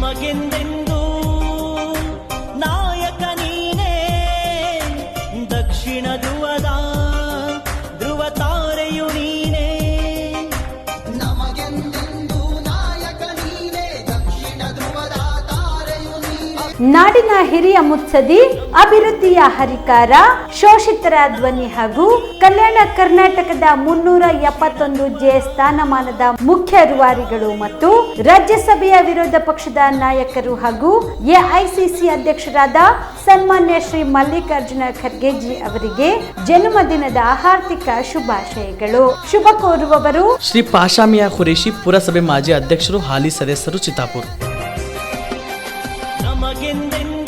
ನಮಗೆಂದೆಂದು? ನಾಯಕ ನೀನೇ ದಕ್ಷಿಣ ಧ್ರುವದ ನಾಡಿನ ಹಿರಿಯ ಮುತ್ಸದಿ ಅಭಿವೃದ್ಧಿಯ ಹರಿಕಾರ, ಶೋಷಿತರ ಧ್ವನಿ ಹಾಗೂ ಕಲ್ಯಾಣ ಕರ್ನಾಟಕದ ಮುನ್ನೂರ ಎಪ್ಪತ್ತೊಂದು ಜೆ ಸ್ಥಾನಮಾನದ ಮುಖ್ಯ ರೂವಾರಿಗಳು ಮತ್ತು ರಾಜ್ಯಸಭೆಯ ವಿರೋಧ ಪಕ್ಷದ ನಾಯಕರು ಹಾಗೂ ಎಐಸಿಸಿ ಅಧ್ಯಕ್ಷರಾದ ಸನ್ಮಾನ್ಯ ಶ್ರೀ ಮಲ್ಲಿಕಾರ್ಜುನ ಖರ್ಗೆಜಿ ಅವರಿಗೆ ಜನ್ಮದಿನದ ಹಾರ್ದಿಕ ಶುಭಾಶಯಗಳು. ಶುಭ ಕೋರುವವರು ಶ್ರೀ ಪಾಶಾಮಿಯಾ ಖುರೇಶಿ ಪುರಸಭೆ ಮಾಜಿ ಅಧ್ಯಕ್ಷರು ಹಾಲಿ ಸದಸ್ಯರು ಚಿತ್ತಾಪುರ್. ನಮಗೆಂದೆಂದು